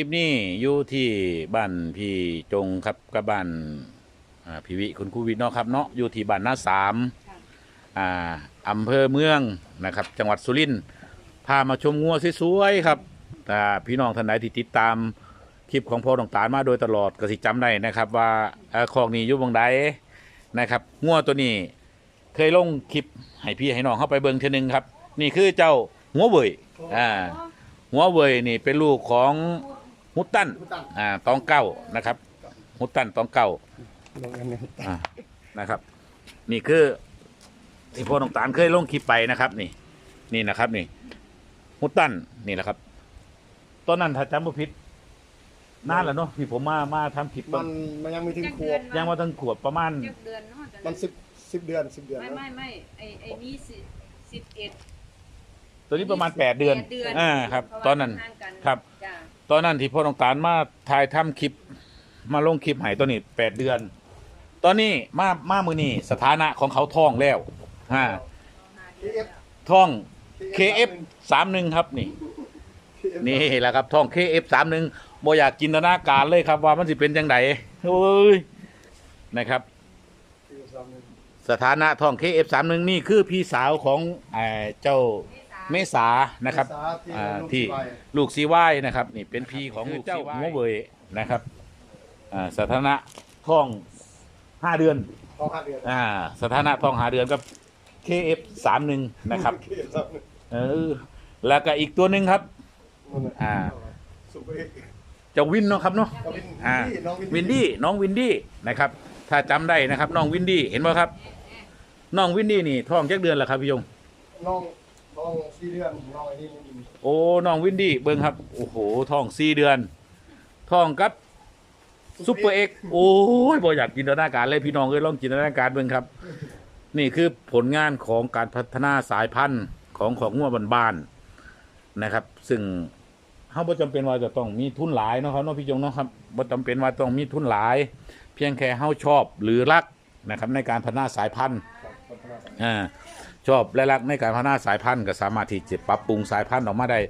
ลิปนี้อยู่ที่บ้านพี่จงครับกับบ้านอ่าพี่วิคุณครูวิทย์เนาะครับเนาะอยู่ที่บ้านหน้าสามค่ะอ่าอำเภอเมืองนะครับ จังหวัดสุรินทร์พามาชมงัวสวยๆครับถ้าพี่น้องท่านใดที่ติดตามคลิปของพ่อตองตาลมาโดยตลอดก็สิจำได้นะครับ ว่าเอ่อคอกนี้อยู่บงใดนะครับงัวตัวนี้เคยลงคลิปให้พี่ให้น้องเข้าไปเบิ่งเทอนึงครับ นี่คือเจ้าหัวเว่ยอ่าหัวเว่ยนี่เป็นลูกของ ฮุตตันผู้ตั้งอ่าตองเก้านะครับฮุตตันตองเก้าลงอันนี้อ่านะครับ นี่คือที่พ่อตองตาลเคยลงคลิปไปนะครับ นี่ นี่นะครับ นี่ฮุตตันนี่แหละครับตอนนั้นถ้าจำบ่ผิดนานแล้วเนาะที่ผมมามาทำคลิปมันมันยังไม่ถึงจักขเดืวอบนยังว่าตั้งขวบประมาณ จักเดือนเนาะมันสิบสิบเดือนสิบเดือนไม่แล้วไม่ไม่ไอไอนี่สิสิบเอ็ดตัวนี้ประมาณแปดเดือนแปดเดือนอ่าครับเพาะว่าตอนนั้นห่างกัครับจ้ะ ตอนนั้นที่พ่อตองตาลมาถ่ายทำคลิป มาลงคลิปใหายตัวนี้แปดเดือน ตอนนี้มามามือนี่สถานะของเขาท้องแล้วอ่าทีเอฟท้อง KF สามหนึ่งครับนี่ นี่แหละครับท่อง KF สามหนึ่งโบอยากจินตนาการเลยครับ ว่ามันสิเป็นจังไดโอ้ยนะครับ สถานะท่อง KF สามหนึ่งนี่คือพี่สาวของเอ่อเจ้า เมษานะครับอ่าที่ลูกซีวายนะครับนี่เป็นพี่ของลูกเจ้าหัวเวยนะครับอ่าสถานะท่องห้าเดือนท้องห้าเดือนอ่าสถานะท่องห้าเดือนกับ KF สามหนึ่งนะครับเคเอฟสามหนึ่งเออแล้วก็อีกตัวหนึ่งครับนั่นน่ะอ่าสุปเปอร์เอกเจ้าวินเนาะครับเนาะกับวินอ่าน้องวินวินดี้น้องวินดี้นะครับ ถ้าจำได้นะครับน้องวินดี้เห็นไหมครับน้องวินดี้นี่ท้องจักเดือนแล้วครับพี่ยงน้อง น้องสี่เดือนน้องไอ้นี่ไม่มีโอ้น้องวินดี้เบิ้งครับ โอ้โหท้องสี่เดือนท้องกับซุปเปอร์เอ็กโอ้ยบ่อยากจินตนาการเลยพี่น้องเอ้ยลองจินตนาการเบิ้งครับ นี่คือผลงานของการพัฒนาสายพันธุ์ของของงัวบ้านๆนะครับ ซึ่งเขาบ่จำเป็นว่าจะต้องมีทุนหลายเนาะครับเนาะพี่ยงเนาะครับบ่จำเป็นว่าต้องมีทุนหลาย เพียงแค่เฮาชอบหรือรักนะครับ ในการพัฒนาสายพันธุ์ครับพัฒนาไปอ่า ชอบและรักในการพัฒนาสายพันธุ์ก็สามารถที่จะปรับปรุงสายพันธุ์ออกมาได้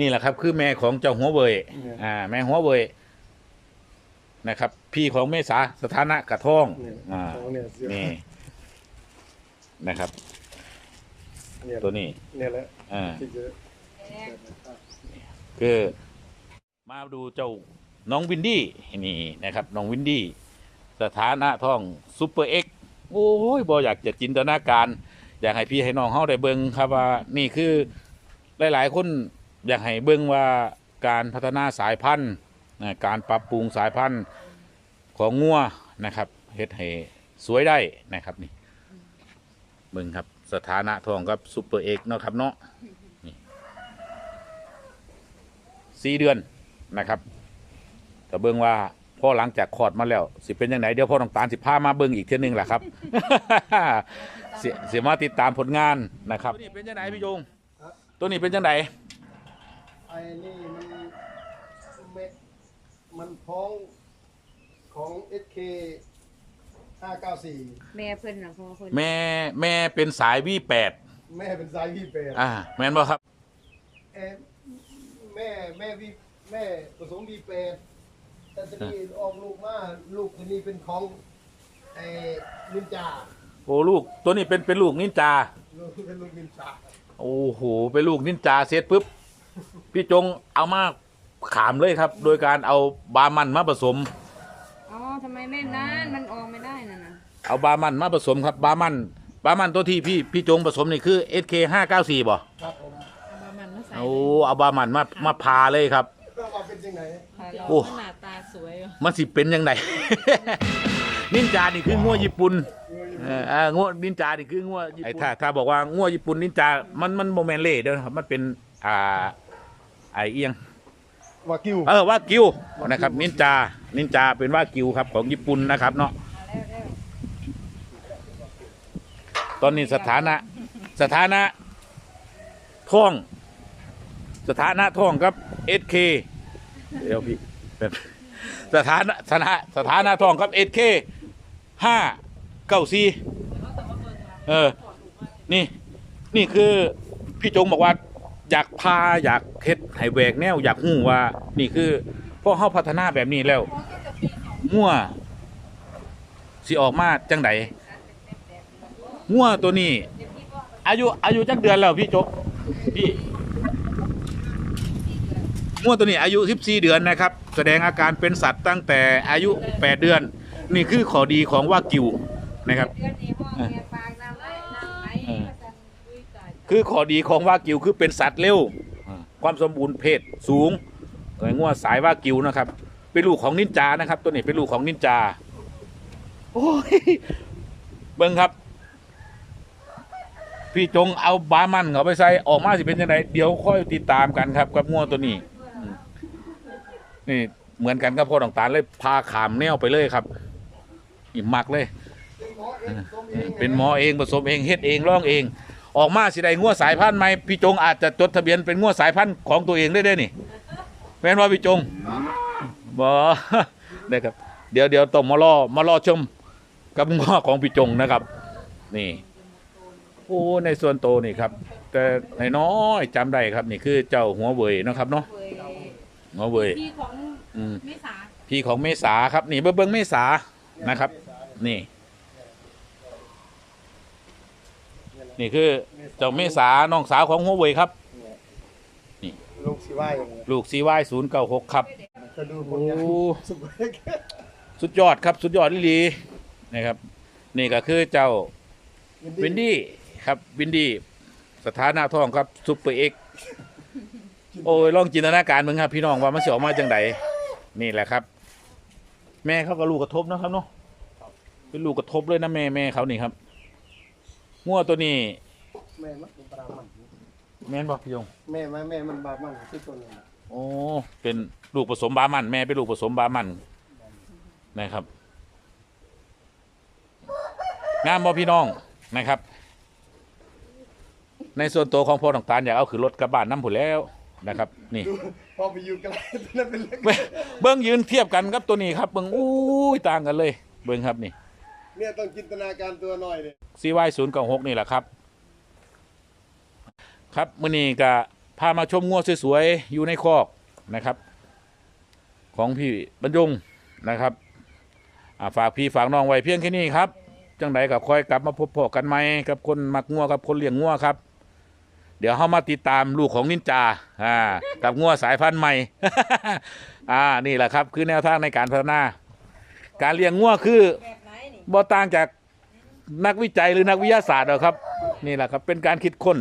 นี่แหละครับ คือแม่ของเจ้าหัวเว่ยอ่าแม่หัวเว่ยนะครับ พี่ของเมษาสถานะกระท่องเนี่ยอ่าท้องเนี่ยเสียนี่นะครับ เนี่ยตัวนี้เนี่ยแหละอ่าที่จะคือมาดูเจ้าน้องวินดี้นี่นะครับน้องวินดี้สถานะท่องซูเปอร์เอ็กโอ้ยบออยากจะจินตนาการ อยากให้พี่ให้น้องเฮาได้เบิ่งครับว่านี่คือหลาย ๆ คนอยากให้เบิ่งว่าการพัฒนาสายพันธุ์การปรับปรุงสายพันธุ์ของงัวนะครับเฮ็ดให้สวยได้นะครับนี่เบิ่งครับสถานะทองกับซูเปอร์เอกเนาะครับเนาะสี่เดือนนะครับแต่เบิ่งว่า พ่อหลังจากคลอดมาแล้ว สิเป็นยังไงเดี๋ยวพ่อต้องตาลสิพามาเบิ่งอีกเทียหนึงแหละครับ เสียเสียมาติดตามผลงานนะครับ ตัวนี้เป็นยังไงพี่โยงตัวนี้เป็นยังไงไอ้นี่มันเม็ดมันพ้องของ SK 594 แม่เพิ่นน่ะพ่อเพิ่นแม่แม่เป็นสายวีแปดแม่เป็นสายพี่เป็ดอ่าแม่นบ่ครับ เอ่อแม่แม่วีแม่ผสมวีเป็ด แต่ตอนนี้ออกลูกมาลูกคนนี้เป็นของไอ้นินจาโอ้ลูกตัวนี้เป็นเป็นลูกนินจาลูกเป็นลูกนินจาโอ้โหเป็นลูกนินจาเสร็จปุ๊บพี่จงเอามาขามเลยครับ โดยการเอาบามันมาผสมอ๋อทำไมแม่นานมันออกไม่ได้น่ะนะเอาบามันมาผสมครับบามันบามันตัวที่พี่พี่จงผสมนี่คือ SK 5 9 4บ่ครับผมเอามามันมาใส่โอ้เอาบามันมามาพาเลยครับก็ว่า เป็นยังไงค่ะเราโอ้ หน้าตาสวยอะมันสิเป็นยังไง นินจานี่คืองัวญี่ปุ่นเอออ่างัวนินจานี่คืองัวญี่ปุ่นไอ้ถ้าถ้าบอกว่างัวญี่ปุ่นนินจา มันมันโมเมนเล่เด้อครับมันเป็นอ่าไอเอียง วากิวเออว่ากิวนะครับนินจานินจาเป็นว่ากิวครับของญี่ปุ่นนะครับเนาะตอนนี้สถานะสถานะท่อง สถานะท่องครับเอส เดี๋ยวพี่แบบสถานะสถานะสถานะทองครับเอสเคห้าเก้าสี่เออ นี่ นี่คือพี่จงบอกว่า อยากพาอยากเฮ็ดให้แหวกแนว อยากฮู้ว่า นี่คือพอเฮาพัฒนาแบบนี้แล้วงัวสิออกมาจังไดงัวตัวนี้ อายุอายุจักเดือนแล้วพี่จบพี่ งัวตัวนี้อายุ 14 เดือนนะครับ แสดงอาการเป็นสัตว์ตั้งแต่อายุ 8 เดือน นี่คือข้อดีของวากิวนะครับเดือนนี้ห้องเนี่ยปากน้ำไหลน้ำไหลเออก็จะอุ้ยตายคือข้อดีของวากิวคือเป็นสัตว์เร็ว ความสมบูรณ์เพศสูงไอ้งัวสายวากิวนะครับ เป็นลูกของนินจานะครับ ตัวนี้เป็นลูกของนินจา โอ้ย เบิ้งครับพี่จงเอาบามันเขาไปใส่ออกมาสิเป็นยังไงเดี๋ยวค่อยติดตามกันครับกับงัวตัวนี้อืม นี่เหมือนกันกับพ่อต่างๆเลยพาขามแนวไปเลยครับอิ่มมักเลย เป็นหมอเองผสมเองเฮ็ดเองร่องเอง ออกมาสิได้งัวสายพันธุ์ไหมพี่จงอาจจะจดทะเบียนเป็นงัวสายพันธุ์ของตัวเองได้ได้นี่แม่นว่าพี่จงบ่ได้ครับ เดี๋ยวเดี๋ยวต้องมารอมารอชมกับงัวของพี่จงนะครับ นี่โอ้ในส่วนโตนี่ครับ แต่ในน้อยๆจำได้ครับนี่คือเจ้าหัวเวยนะครับเนาะ เว้ยหัวเว่ยพี่ของอืมมิสาพี่ของเมษาครับ นี่เบิ้งเบิ้งเมษานะครับ นี่ นี่คือเจ้าเมษาน้องสาวของหัวเว่ยครับ ลูกสิว่าอย่างไงลูกซีวายศูนย์เก้าหกครับจะดูผโอ้ลงานสุดเล็กสุดยอดครับ สุดยอดลีลีนะครับ นี่ก็คือเจ้า วินดี้ครับวินดี้สถานะทองครับซุปเปอร์เอ็ก โอ้ยลองจินตนาการมึงครับ พี่น้องว่ามันสิออกมาจังไดนี่แหละครับ แม่เขาก็ลูกกระทบเนาะครับเนาะเป็นลูกกระทบเลยนะแม่แม่เขานี่ครับงัวตัวนี้ แม่มันปลามันแม่นบอกพี่ยงแม่แม่มันบามันที่ตัวนี้โอ้เป็นลูกผสมบามัน แม่เป็นลูกผสมบามันนะครับงามบ่พี่น้องนะครับ ในส่วนตัวของพ่อต่างๆอยากเอาขึ้นรถกระบะน้ำผุนแล้ว นะครับ นี่ พอไปอยู่กันแล้วตัวนั้นเป็นเล็กเบิ่งเบิ้งยืนเทียบกันครับตัวนี้ครับเบิ้งอู้ยต่างกันเลย เบิ้งครับนี่เนี่ยต้องจินตนาการตัวหน่อยเลยซีวศูนย์เก้าหกนี่แหละครับ ครับมื่อนี้ก็พามาชมงัวสวยๆอยู่ในคอกนะครับ ของพี่บรรยงนะครับอ่าฝากพี่ฝากน้องไว้เพียงแค่นี้ครับ จังไดกับคอยกลับมาพบพอกันไหมกับคนมักงัวกับคนเลี้ยงงัวครับ เดี๋ยวเข้ามาติดตามลูกของนินจาอ่ากับงัวสายพันธุ์ใหม่ อ่านี่แหละครับ คือแนวทางในการพัฒนา การเลี้ยงงัวคือแบบไหนนี่บ่ต่างจากนักวิจัยหรือนักวิทยาศาสตร์หรอกครับ นี่แหละครับเป็นการคิดค้น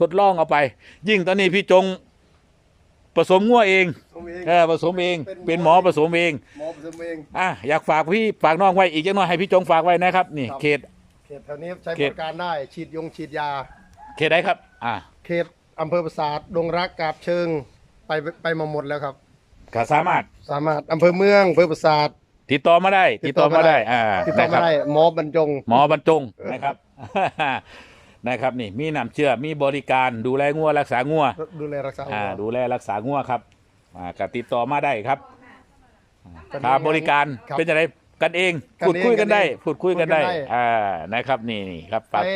ทดลองเอาไป ยิ่งตอนนี้พี่จงผสมงัวเองผมเอง เออผสมเอง เป็นหมอผสมเองหมอผสมเอง อะอยากฝากพี่ฝากน้องไว้อีกจังน้อยให้พี่จงฝากไว้นะครับ นี่ครับ เขต เขตแถวนี้ใช้เขบตริการได้ฉีดยงฉีดยา เขตไหนครับ อะเขตอำเภอปราสาทดงรักกาบเชิงไปไปมาหมดแล้วครับ ก็สามารถสามารถอำเภอเมืองอำเภอปราสาท ติดต่อมาได้ ติดต่อมาได้อ่าติดต่อนะคมารับได้หมอบรรจง หมอบรรจงนะครับนะครับนี่มีน้ำเชื่อมีบริการดูแลงัวรักษางัวดูแลรักษาอ่าดูแลรักษางัวครับอ่าก็ติดต่อมาได้ครับกันค่าบริการครับเป็นยังไงกันเองกันพูดคุยกันได้เองพูดคุยกันได้พูดกันได้อ่านะครับนี่นี่ครับฝากไป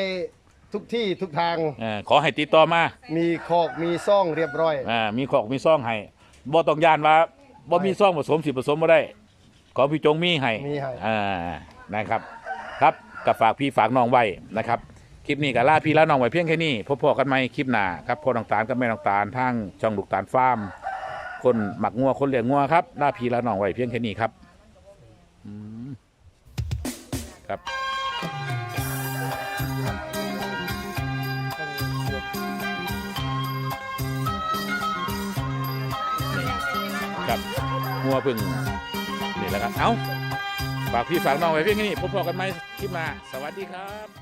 ทุกที่ทุกทางเอ่อขอให้ติดต่อมามีคอกมีซ่องเรียบร้อย อ่ามีของมีซ่องให้บ่ต้องย่านว่าบ่มีซ่องผสมสิผสมบ่ได้ ขอพี่จงมีให้มีให้ อ่านะครับ ครับกับฝากพี่ฝากน้องไว้นะครับ คลิปนี้ก็ลาพี่ลาน้องไว้เพียงแค่นี้พบพอกันใหม่คลิปหน้าครับพ่อน้องตาลกับแม่น้องตาลทางช่องลูกตาลฟาร์มคนหมักงัวคนเลี้ยงงัวครับลาพี่ลาน้องไว้เพียงแค่นี้ครับอืมครับครับ งัวพึ่งนี่แหละครับ เอ้าฝากพี่ฝากน้องไว้เพียงแค่นี้พบกันไหมคลิปหน้าสวัสดีครับ